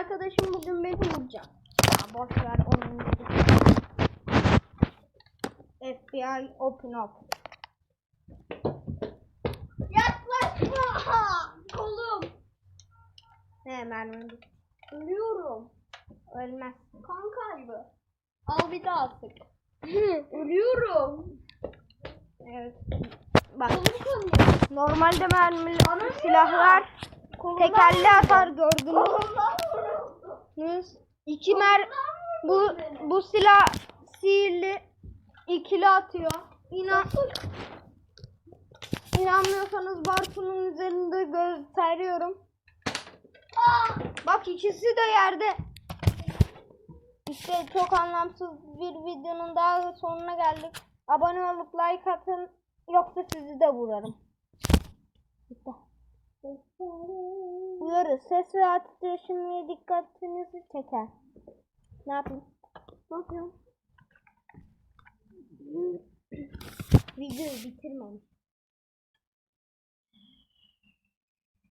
arkadaşım bugün beni vuracak. Ya boş ver onun. FBI open up. Yaklaşma. Kolum. Ne mermi? Ölüyorum. Ölmez. Kan kaybı. Al bir daha sık. Ölüyorum. Evet. Bak normalde mermili silahlar tekerli atar gördünüz. Yüz, iki mer bu bu silah sihirli ikili atıyor. İnan İnanmıyorsanız Bartu'nun üzerinde gösteriyorum. Ah! Bak ikisi de yerde. İşte çok anlamsız bir videonun daha sonuna geldik. Abone olup like atın yoksa sizi de vurarım. Bitti. Uyarı ses ve titreşimine dikkatinizi çeker. Ne yapayım? Ne yapıyorum? Bitirmemiş.